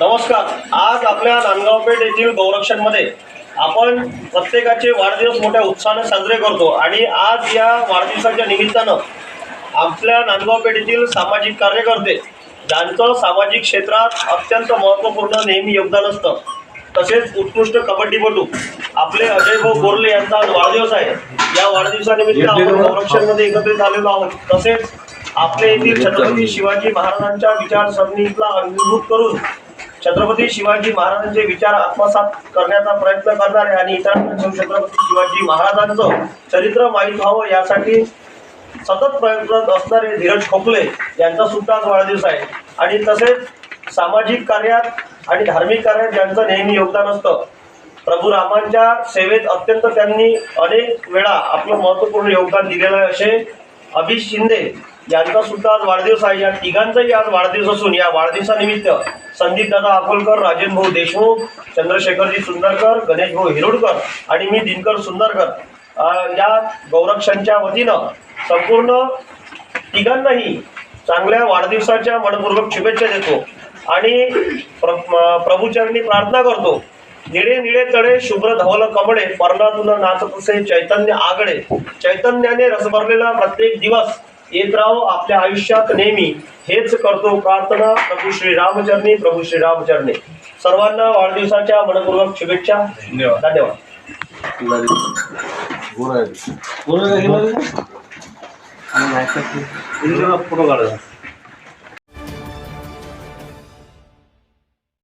नमस्कार. आज आपल्या नांदगावपेठ येथील गौरक्षणमध्ये आपण प्रत्येकाचे वाढदिवस मोठ्या उत्साहाने साजरे करतो आणि आज या वाढदिवसाच्या निमित्तानं आपल्या नांदगावपेठ येथील सामाजिक कार्यकर्ते ज्यांचं सामाजिक क्षेत्रात अत्यंत महत्त्वपूर्ण नेहमी योगदान असतं तसेच उत्कृष्ट कबड्डीपटू आपले अजय भाऊ गोरले यांचा आज वाढदिवस आहे. या वाढदिवसानिमित्त आपण गौरक्षणमध्ये एकत्रित आलेलो आहोत. तसेच आपले येथील छत्रपती शिवाजी महाराजांच्या विचारसरणीला अभिभूत करून छत्रपती शिवाजी महाराजांचे विचार आत्मसात करण्याचा प्रयत्न करणारे आणि इतरांना छत्रपती शिवाजी महाराजांचं चरित्र माहीत व्हावं यासाठी सतत प्रयत्न असणारे धीरज खोकले यांचा सुद्धा आज वाढदिवस आहे. आणि तसेच सामाजिक कार्यात आणि धार्मिक कार्यात ज्यांचं नेहमी योगदान असतं प्रभू रामांच्या सेवेत अत्यंत त्यांनी अनेक वेळा आपलं महत्त्वपूर्ण योगदान दिलेलं आहे असे अभिष शिंदे यांचा सुद्धा आज वाढदिवस आहे. या तिघांचाही आज वाढदिवस असून या वाढदिवसानिमित्त संदीप दादा अकोलकर राजेंद्र भाऊ देशमुख चंद्रशेखरजी सुंदरकर गणेश भाऊ हिरोडकर आणि मी दिनकर सुंदरकर या गौरक्षांच्या वतीनं संपूर्ण तिघांनाही चांगल्या वाढदिवसाच्या मनपूर्वक शुभेच्छा देतो आणि प्र प्रभूचरणी प्रार्थना करतो. निळे निळे तळे शुभ्र धवल कमळे पर्णातून नाच असे चैतन्य आगळे चैतन्याने रसभरलेला प्रत्येक दिवस येत राहो आपल्या आयुष्यात नेहमी. हेच करतो प्रार्थना प्रभू श्री रामचरणी प्रभू श्री रामचरणी. सर्वांना वाढदिवसाच्या मनपूर्वक शुभेच्छा. धन्यवाद.